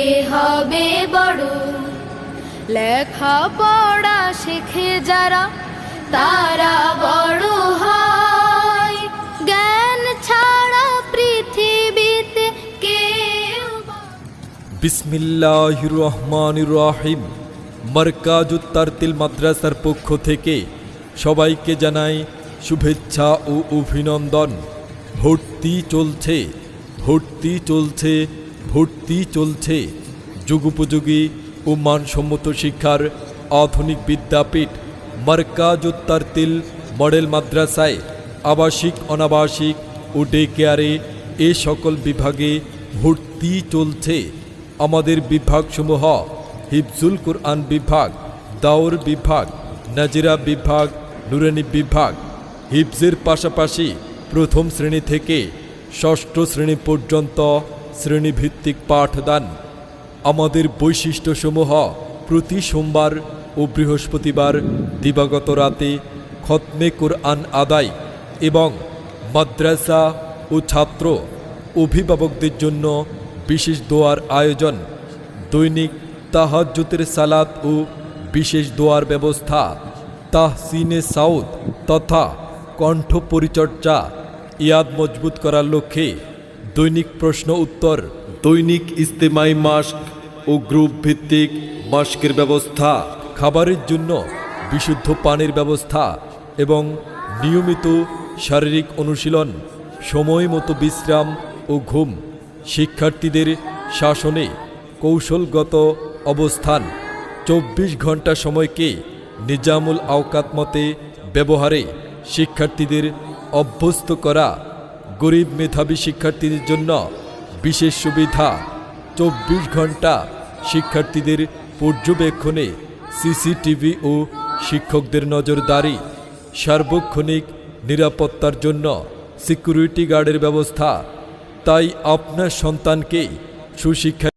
হবে বড়। লেখা পড়া শেখে যারা, তারা বড় হয়। জ্ঞান ছাড়া পৃথিবীতে কেউ বা- বিসমিল্লাহ রহমান রাহিম মার্কাজুত্তারতিল মাদ্রাসার পক্ষ থেকে সবাইকে জানাই শুভেচ্ছা ও অভিনন্দন। ভর্তি চলছে ভর্তি চলছে ভর্তি চলছে। যুগোপযোগী ও মানসম্মত শিক্ষার আধুনিক বিদ্যাপীঠ মার্কাজুত্তারতিল মডেল মাদ্রাসায় আবাসিক, অনাবাসিক ও ডে কেয়ারে এ সকল বিভাগে ভর্তি চলছে। আমাদের বিভাগসমূহ হিফজুল কোরআন বিভাগ, দাওর বিভাগ, নাজিরা বিভাগ, নুরানি বিভাগ। হিফজের পাশাপাশি প্রথম শ্রেণি থেকে ষষ্ঠ শ্রেণি পর্যন্ত শ্রেণীভিত্তিক পাঠদান। আমাদের বৈশিষ্ট্যসমূহ প্রতি সোমবার ও বৃহস্পতিবার দিবাগত রাতে খতমে কোরআন আদায় এবং মাদ্রাসা ও ছাত্র অভিভাবকদের জন্য বিশেষ দোয়ার আয়োজন, দৈনিক তাহাজ্জুতের সালাত ও বিশেষ দোয়ার ব্যবস্থা, তাহসিনে সাউদ তথা কণ্ঠ পরিচর্যা ইয়াদ মজবুত করার লক্ষ্যে দৈনিক প্রশ্ন উত্তর। দৈনিক ইস্তেমাই মাস্ক ও গ্রুপ ভিত্তিক মাস্কের ব্যবস্থা। খাবারের জন্য বিশুদ্ধ পানির ব্যবস্থা এবং নিয়মিত শারীরিক অনুশীলন সময় মতো বিশ্রাম ও ঘুম শিক্ষার্থীদের শাসনে কৌশলগত অবস্থান। চব্বিশ ঘণ্টা সময়কে নিজামুল আওকাত মতে ব্যবহারে শিক্ষার্থীদের অভ্যস্ত করা গরিব মেধাবী শিক্ষার্থীদের জন্য বিশেষ সুবিধা চব্বিশ ঘণ্টা শিক্ষার্থীদের পর্যবেক্ষণে সিসিটিভি ও শিক্ষকদের নজরদারি, সার্বক্ষণিক নিরাপত্তার জন্য সিকিউরিটি গার্ডের ব্যবস্থা। তাই আপনার সন্তানকে সুশিক্ষা